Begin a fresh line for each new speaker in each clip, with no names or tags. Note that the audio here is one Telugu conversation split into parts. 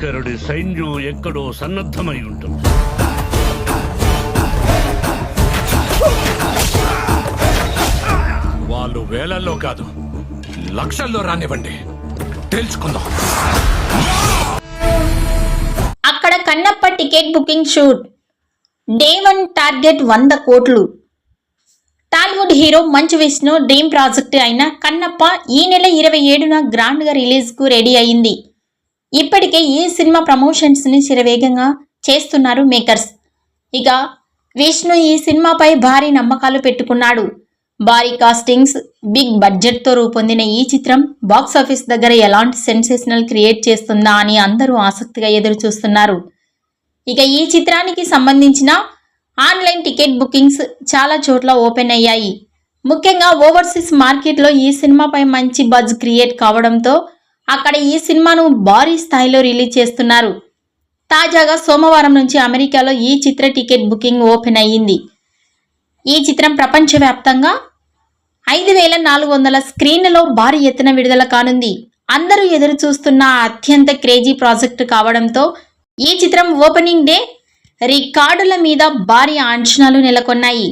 కరుడి సైన్యం ఎక్కడో సన్నద్ధమై ఉంటుంది.
వాళ్ళు వేలల్లో కాదు లక్షల్లో రానివ్వండి. తెలుసుకుందాం.
అక్కడ Kannappa ticket booking shoot. Day one target వంద కోట్లు. Tollywood hero Manchu Vishnu dream project అయిన కన్నప్ప ఈ నెల ఇరవై ఏడున గ్రాండ్గా రిలీజ్కు రెడీ అయింది. ఇప్పటికే ఈ సినిమా ప్రమోషన్స్ని శరవేగంగా చేస్తున్నారు మేకర్స్. ఇక విష్ణు ఈ సినిమాపై భారీ నమ్మకాలు పెట్టుకున్నాడు. భారీ కాస్టింగ్స్ బిగ్ బడ్జెట్తో రూపొందిన ఈ చిత్రం బాక్స్ ఆఫీస్ దగ్గర ఎలాంటి సెన్సేషనల్ క్రియేట్ చేస్తుందా అని అందరూ ఆసక్తిగా ఎదురు చూస్తున్నారు ఇక ఈ చిత్రానికి సంబంధించిన ఆన్లైన్ టికెట్ బుకింగ్స్ చాలా చోట్ల ఓపెన్ అయ్యాయి. ముఖ్యంగా ఓవర్సీస్ మార్కెట్లో ఈ సినిమాపై మంచి బజ్ క్రియేట్ కావడంతో అక్కడ ఈ సినిమాను భారీ స్థాయిలో రిలీజ్ చేస్తున్నారు. తాజాగా సోమవారం నుంచి అమెరికాలో ఈ చిత్ర టికెట్ బుకింగ్ ఓపెన్ అయ్యింది. ఈ చిత్రం ప్రపంచవ్యాప్తంగా ఐదు వేల నాలుగు వందల స్క్రీన్లలో భారీ ఎత్తున విడుదల కానుంది. అందరూ ఎదురు చూస్తున్న అత్యంత క్రేజీ ప్రాజెక్టు కావడంతో ఈ చిత్రం ఓపెనింగ్ డే రికార్డుల మీద భారీ అంచనాలు నెలకొన్నాయి.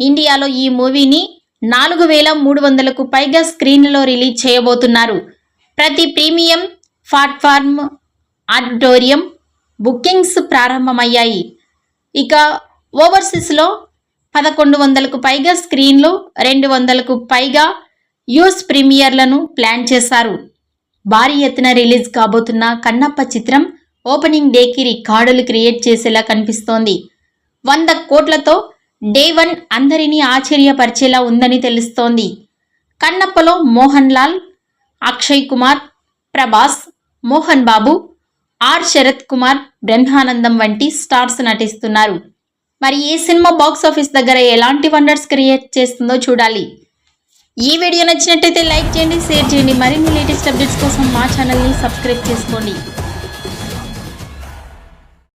ఇండియాలో ఈ మూవీని నాలుగు వేల మూడు వందలకు పైగా స్క్రీన్లలో రిలీజ్ చేయబోతున్నారు. ప్రతి ప్రీమియం ప్లాట్ఫామ్ ఆడిటోరియం బుకింగ్స్ ప్రారంభమయ్యాయి. ఇక ఓవర్సీస్లో పదకొండు వందలకు పైగా స్క్రీన్లు రెండు వందలకు పైగా యూస్ ప్రీమియర్లను ప్లాన్ చేశారు. భారీ ఎత్తున రిలీజ్ కాబోతున్న కన్నప్ప చిత్రం ఓపెనింగ్ డేకి రికార్డులు క్రియేట్ చేసేలా కనిపిస్తోంది. వంద కోట్లతో డే వన్ అందరినీ ఆశ్చర్యపరిచేలా ఉందని తెలుస్తోంది. కన్నప్పలో మోహన్ లాల్ అక్షయ్ కుమార్ ప్రభాస్ మోహన్ బాబు ఆర్. శరత్ కుమార్ బ్రహ్మానందం వంటి స్టార్స్ నటిస్తున్నారు. మరి ఈ సినిమా బాక్స్ ఆఫీస్ దగ్గర ఎలాంటి వండర్స్ క్రియేట్ చేస్తుందో చూడాలి. ఈ వీడియో నచ్చినట్టయితే లైక్ చేయండి షేర్ చేయండి. మరిన్ని లేటెస్ట్ అప్డేట్స్ కోసం మా ఛానల్ని సబ్స్క్రైబ్ చేసుకోండి.